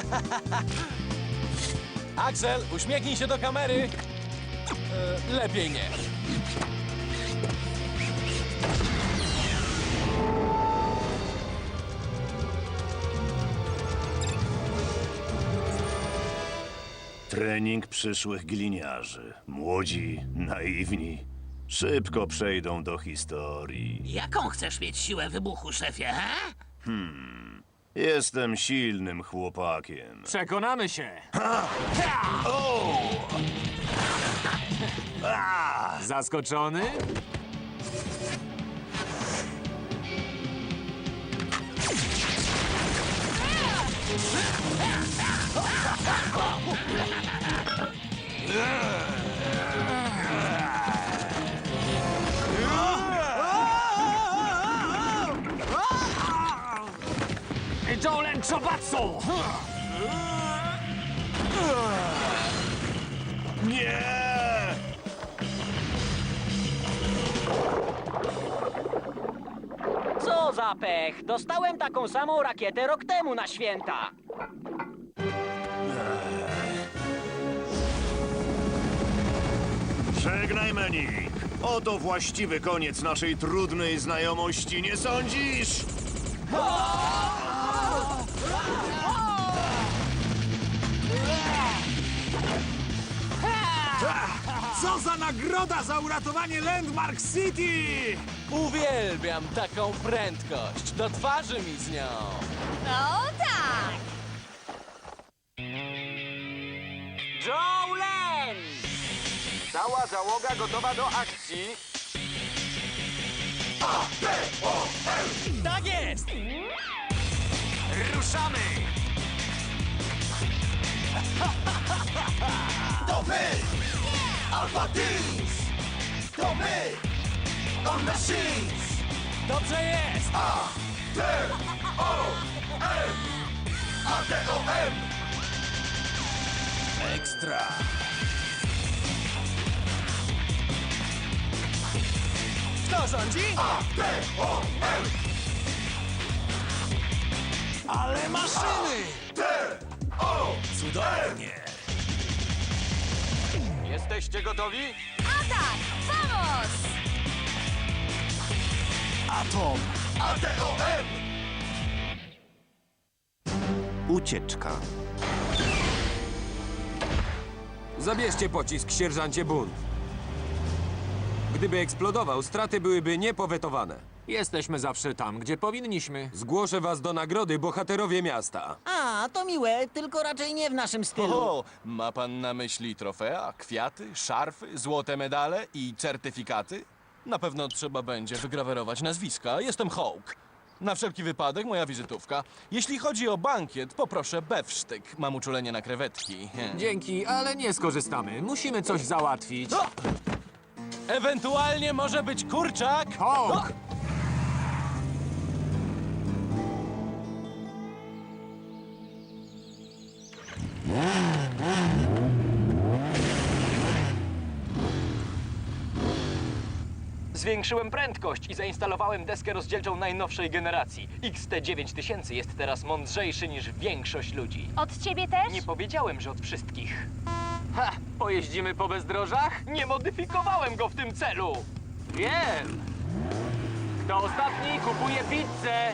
Axel, uśmiechnij się do kamery. E, lepiej nie. Trening przyszłych gliniarzy. Młodzi, naiwni. Szybko przejdą do historii. Jaką chcesz mieć siłę wybuchu, szefie, he? Jestem silnym chłopakiem. Przekonamy się. Zaskoczony? Chobatsu! Nie! Co za pech! Dostałem taką samą rakietę rok temu na święta. Żegnaj, Menik. Oto właściwy koniec naszej trudnej znajomości, nie sądzisz? Co za nagroda za uratowanie Landmark City! Uwielbiam taką prędkość. Do twarzy mi z nią. O tak! Jolen! Cała załoga gotowa do akcji. Tak jest! Ruszamy! Teams! To my! On Machines! Dobrze jest! A-T-O-M! Ekstra! Kto rządzi? A-T-O-M! Ale maszyny! T-O! Cudownie! Jesteście gotowi? Atak! Vamos! Atom! A-T-O-M! Ucieczka. Zabierzcie pocisk, sierżancie Bunt. Gdyby eksplodował, straty byłyby niepowetowane. Jesteśmy zawsze tam, gdzie powinniśmy. Zgłoszę was do nagrody bohaterowie miasta. A, to miłe, tylko raczej nie w naszym stylu. O, ma pan na myśli trofea, kwiaty, szarfy, złote medale i certyfikaty? Na pewno trzeba będzie wygrawerować nazwiska. Jestem Hawk. Na wszelki wypadek moja wizytówka. Jeśli chodzi o bankiet, poproszę bewsztyk. Mam uczulenie na krewetki. Dzięki, ale nie skorzystamy. Musimy coś załatwić. O! Ewentualnie może być kurczak. Hawk! Zwiększyłem prędkość i zainstalowałem deskę rozdzielczą najnowszej generacji. XT9000 jest teraz mądrzejszy niż większość ludzi. Od ciebie też? Nie powiedziałem, że od wszystkich. Ha! Pojeździmy po bezdrożach? Nie modyfikowałem go w tym celu! Wiem! Kto ostatni kupuje pizzę?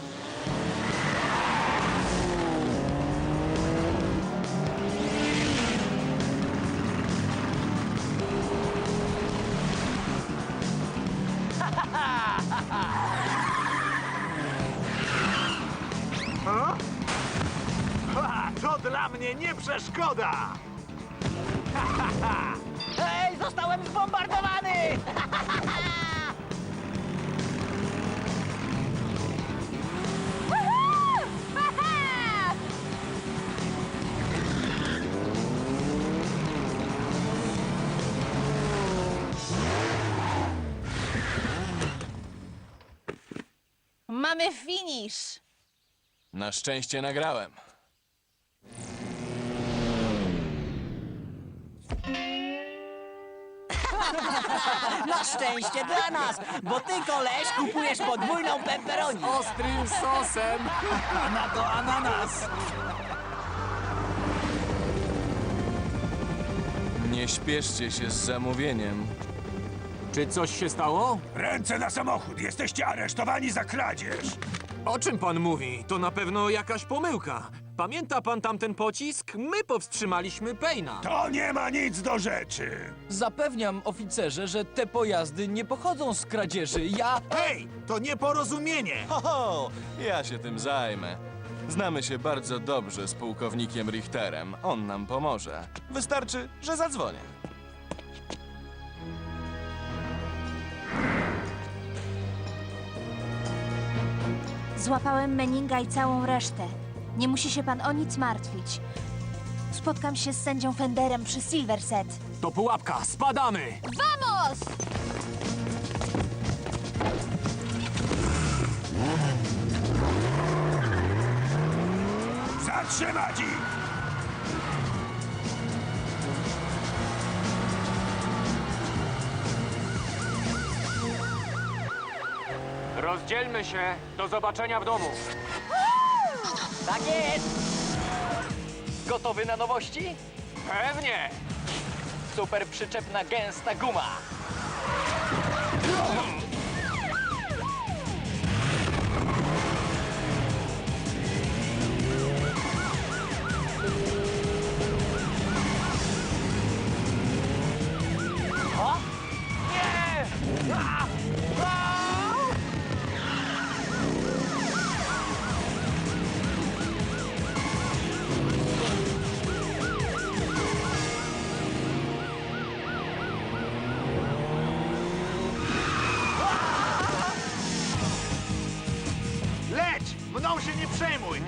Nie przeszkoda! Ej, zostałem zbombardowany! Mamy finish! Na szczęście nagrałem. Na szczęście dla nas, bo ty, koleś, kupujesz podwójną pepperoni. Ostrym sosem. A na to ananas. Nie śpieszcie się z zamówieniem. Czy coś się stało? Ręce na samochód! Jesteście aresztowani za kradzież! O czym pan mówi? To na pewno jakaś pomyłka. Pamięta pan tamten pocisk? My powstrzymaliśmy Payna. To nie ma nic do rzeczy! Zapewniam, oficerze, że te pojazdy nie pochodzą z kradzieży. Ja. Hej, to nieporozumienie! Ho, ho, ja się tym zajmę. Znamy się bardzo dobrze z pułkownikiem Richterem. On nam pomoże. Wystarczy, że zadzwonię. Złapałem Meninga i całą resztę. Nie musi się pan o nic martwić. Spotkam się z sędzią Fenderem przy Silverset. To pułapka, spadamy! Vamos! Zatrzymać ich! Rozdzielmy się. Do zobaczenia w domu. Tak jest! Gotowy na nowości? Pewnie. Super przyczepna gęsta guma.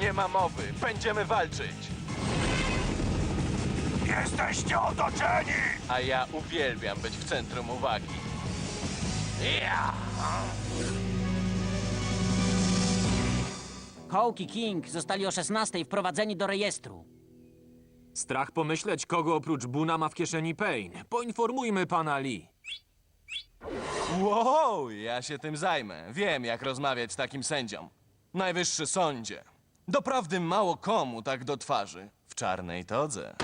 Nie ma mowy. Będziemy walczyć. Jesteście otoczeni! A ja uwielbiam być w centrum uwagi. Ja! Hawk i King zostali o 16 wprowadzeni do rejestru. Strach pomyśleć, kogo oprócz Buna ma w kieszeni Payne. Poinformujmy pana Lee. Wow, ja się tym zajmę. Wiem, jak rozmawiać z takim sędzią. Najwyższy sądzie. Doprawdy mało komu tak do twarzy. W czarnej todze.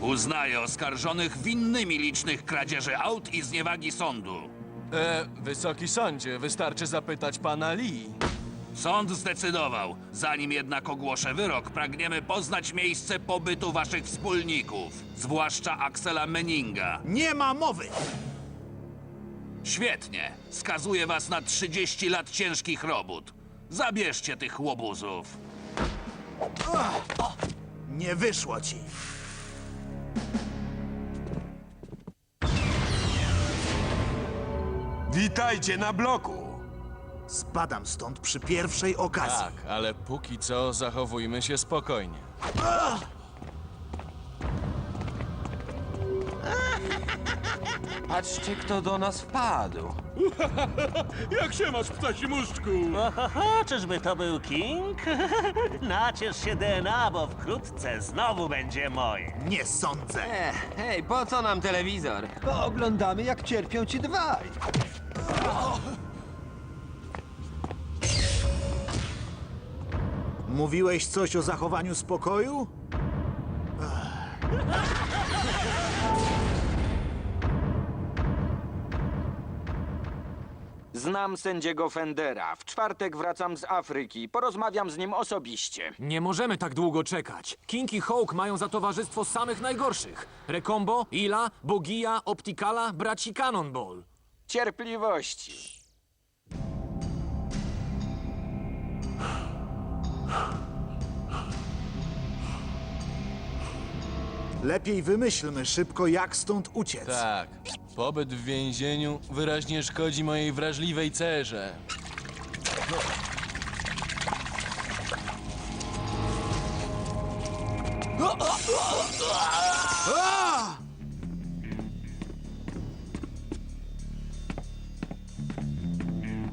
Uznaję oskarżonych winnymi licznych kradzieży aut i zniewagi sądu. E, wysoki sądzie, wystarczy zapytać pana Lee. Sąd zdecydował. Zanim jednak ogłoszę wyrok, pragniemy poznać miejsce pobytu waszych wspólników, zwłaszcza Axela Meninga. Nie ma mowy! Świetnie. Skazuję was na 30 lat ciężkich robót. Zabierzcie tych łobuzów. Nie wyszło ci. Witajcie na bloku! Spadam stąd przy pierwszej okazji. Tak, ale póki co zachowujmy się spokojnie. Patrzcie, kto do nas wpadł. Jak się masz, ptasi muszczku? Czyżby to był King? Naciesz się DNA, bo wkrótce znowu będzie moje. Nie sądzę. Hej, po co nam telewizor? Oglądamy, jak cierpią ci dwaj. Mówiłeś coś o zachowaniu spokoju? Znam sędziego Fendera. W czwartek wracam z Afryki. Porozmawiam z nim osobiście. Nie możemy tak długo czekać. King i Hawk mają za towarzystwo samych najgorszych. Rekombo, Ila, Bogia, Optikala, braci Cannonball. Cierpliwości. Lepiej wymyślmy szybko, jak stąd uciec. Tak, pobyt w więzieniu wyraźnie szkodzi mojej wrażliwej cerze.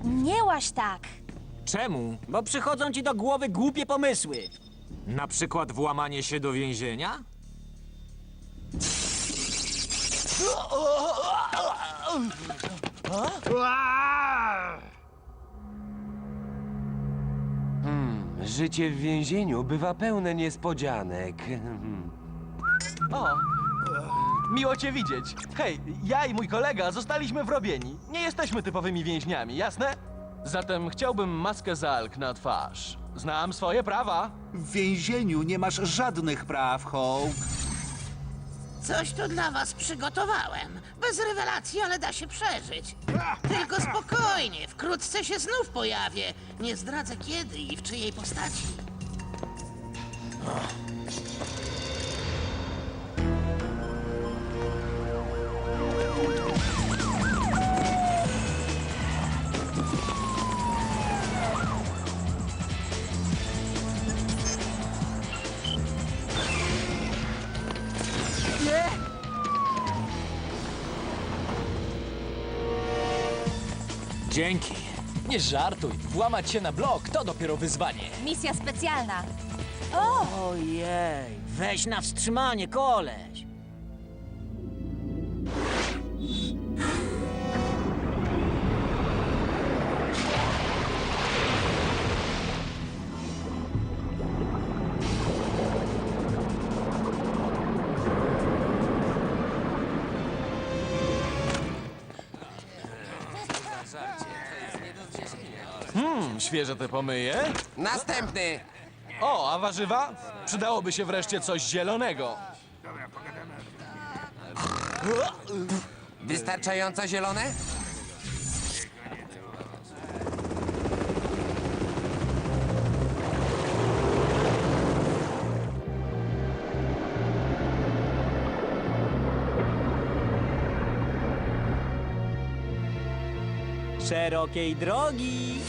Nie łaś tak. Czemu? Bo przychodzą ci do głowy głupie pomysły. Na przykład włamanie się do więzienia? Życie w więzieniu bywa pełne niespodzianek. O, Miło cię widzieć. Hej, ja i mój kolega zostaliśmy wrobieni. Nie jesteśmy typowymi więźniami, jasne? Zatem chciałbym maskę zalk na twarz. Znam swoje prawa. W więzieniu nie masz żadnych praw, Hołk. Coś tu dla was przygotowałem. Bez rewelacji, ale da się przeżyć. Tylko spokojnie, wkrótce się znów pojawię. Nie zdradzę kiedy i w czyjej postaci. Dzięki. Nie żartuj. Włamać się na blok to dopiero wyzwanie. Misja specjalna. Ojej, weź na wstrzymanie, koleś. Świeże te pomyje. Następny! O, a warzywa? Przydałoby się wreszcie coś zielonego. Wystarczająco zielone? Szerokiej drogi!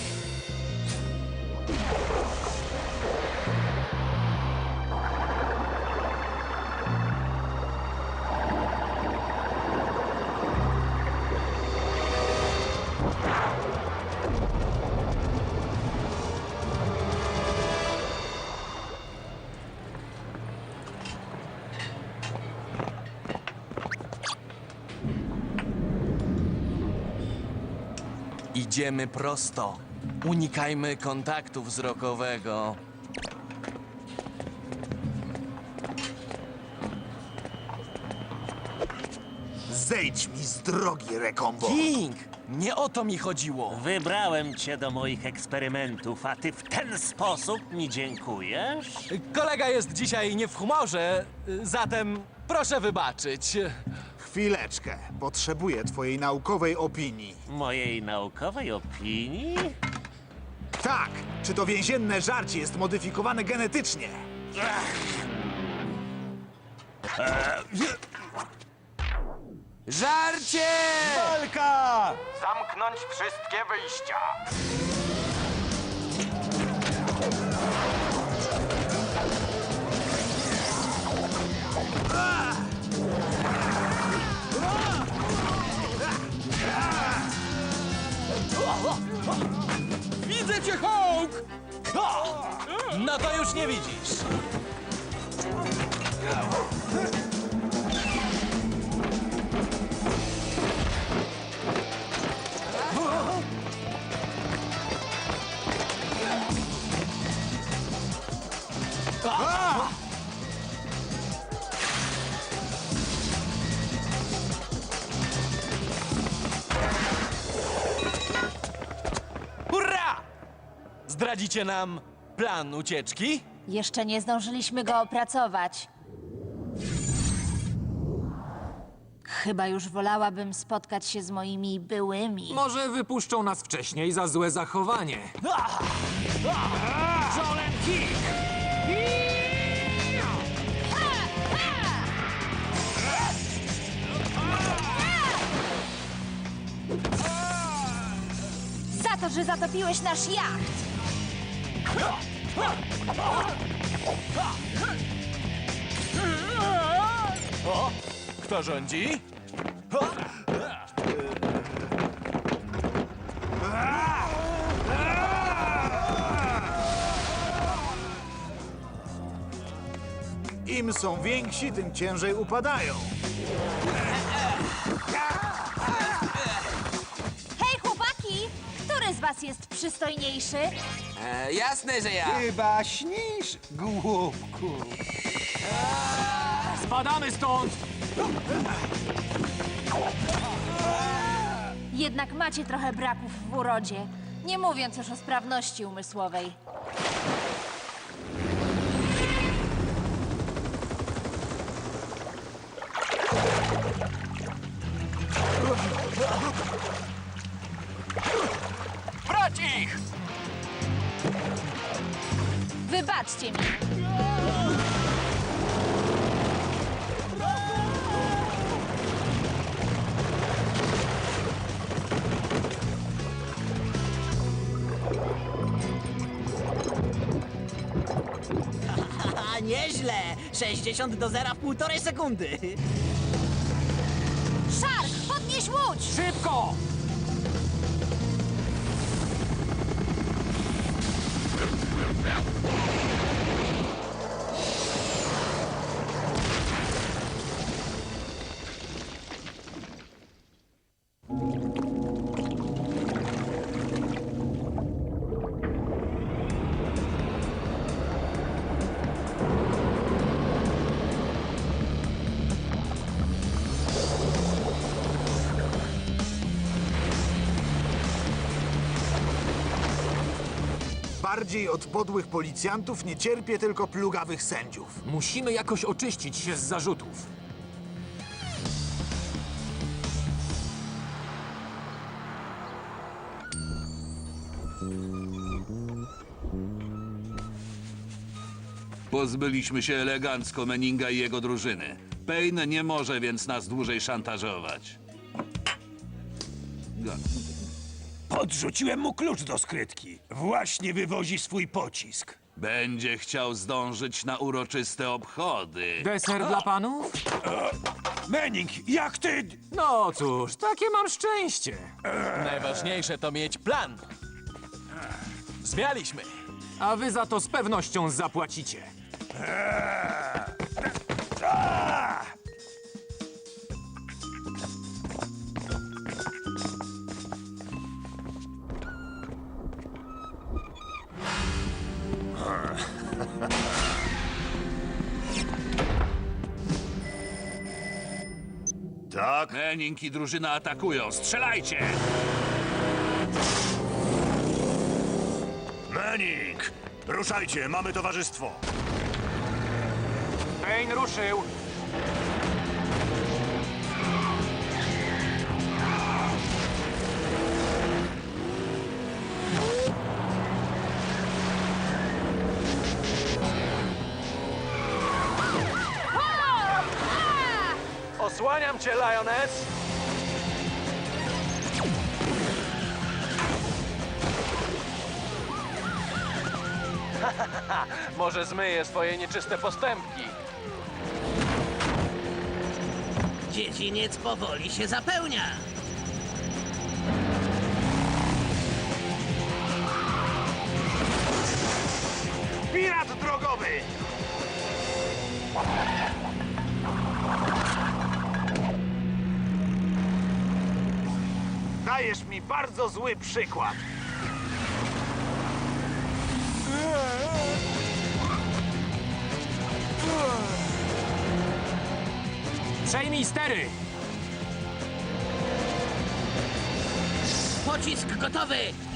Idziemy prosto. Unikajmy kontaktu wzrokowego. Zejdź mi z drogi, Rekombo. King! Nie o to mi chodziło. Wybrałem cię do moich eksperymentów, a ty w ten sposób mi dziękujesz? Kolega jest dzisiaj nie w humorze, zatem proszę wybaczyć. Chwileczkę. Potrzebuję twojej naukowej opinii. Mojej naukowej opinii? Tak! Czy to więzienne żarcie jest modyfikowane genetycznie? Żarcie! Walka! Zamknąć wszystkie wyjścia. Cię, Hawk! No to już nie widzisz. Zdradzicie nam plan ucieczki? Jeszcze nie zdążyliśmy go opracować. Chyba już wolałabym spotkać się z moimi byłymi. Może wypuszczą nas wcześniej za złe zachowanie. Jolem King! Za to, że zatopiłeś nasz jacht! O, kto rządzi? Im są więksi, tym ciężej upadają. was jest przystojniejszy? E, jasne, że ja. Chyba śnisz, głupku. Spadamy stąd! Jednak macie trochę braków w urodzie. Nie mówiąc już o sprawności umysłowej. Wybaczcie mi. A nieźle! 60 do zera w półtorej sekundy. Szark, podnieś łódź! Szybko! Bardziej od podłych policjantów nie cierpię tylko plugawych sędziów. Musimy jakoś oczyścić się z zarzutów. Pozbyliśmy się elegancko Meninga i jego drużyny. Payne nie może więc nas dłużej szantażować. Ga- Podrzuciłem mu klucz do skrytki. Właśnie wywozi swój pocisk. Będzie chciał zdążyć na uroczyste obchody. Deser dla panów? Menning, jak ty... No cóż, takie mam szczęście. Najważniejsze to mieć plan. Zmialiśmy. A wy za to z pewnością zapłacicie. Tak? Mening i drużyna atakują. Strzelajcie! Menning! Ruszajcie, mamy towarzystwo. Payne ruszył! Cię, Lioness! Może zmyję swoje nieczyste postępki. Dziedziniec powoli się zapełnia. Pirat drogowy! Dajesz mi bardzo zły przykład. Przejmij stery! Pocisk gotowy!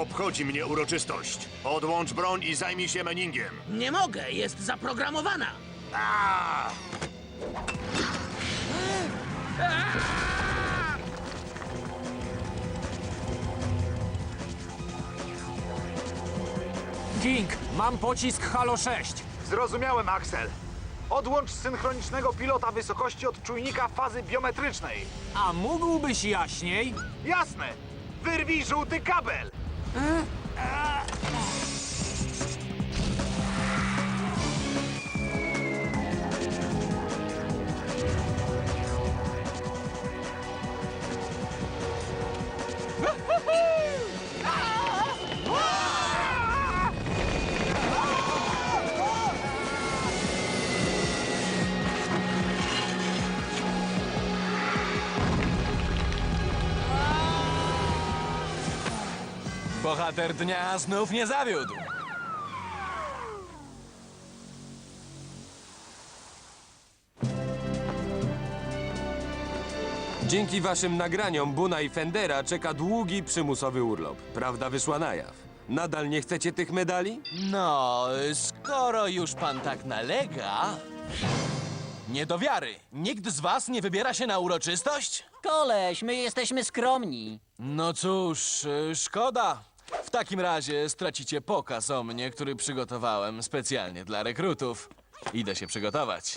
Obchodzi mnie uroczystość. Odłącz broń i zajmij się Menningiem. Nie mogę, jest zaprogramowana. A! King, mam pocisk Halo 6. Zrozumiałem, Axel. Odłącz synchronicznego pilota wysokości od czujnika fazy biometrycznej. A mógłbyś jaśniej? Jasne! Wyrwij żółty kabel! 嗯。Bohater dnia znów nie zawiódł. Dzięki waszym nagraniom Buna i Fendera czeka długi przymusowy urlop. Prawda wyszła na jaw. Nadal nie chcecie tych medali? No, skoro już pan tak nalega... Nie do wiary. Nikt z was nie wybiera się na uroczystość? Koleś, my jesteśmy skromni. No cóż, y, szkoda. W takim razie stracicie pokaz o mnie, który przygotowałem specjalnie dla rekrutów. Idę się przygotować.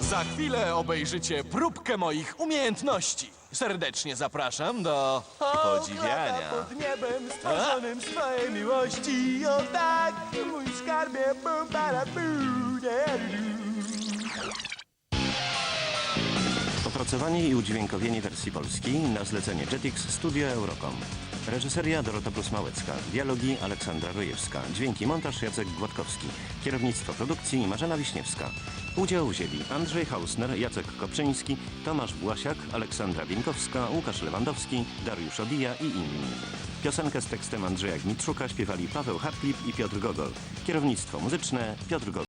Za chwilę obejrzycie próbkę moich umiejętności. Serdecznie zapraszam do podziwiania. pod niebem stworzonym miłości. O tak, mój skarbie, bum, bum, Opracowanie i udźwiękowienie wersji polskiej na zlecenie Jetix Studio Eurocom. Reżyseria Dorota Prusmałecka. Dialogi Aleksandra Rojewska. Dźwięki montaż Jacek Gładkowski. Kierownictwo produkcji Marzena Wiśniewska. Udział wzięli Andrzej Hausner, Jacek Kopczyński, Tomasz Błasiak, Aleksandra Bieńkowska, Łukasz Lewandowski, Dariusz Odija i inni. Piosenkę z tekstem Andrzeja Gmitrzuka śpiewali Paweł Hartlip i Piotr Gogol. Kierownictwo muzyczne Piotr Gogol.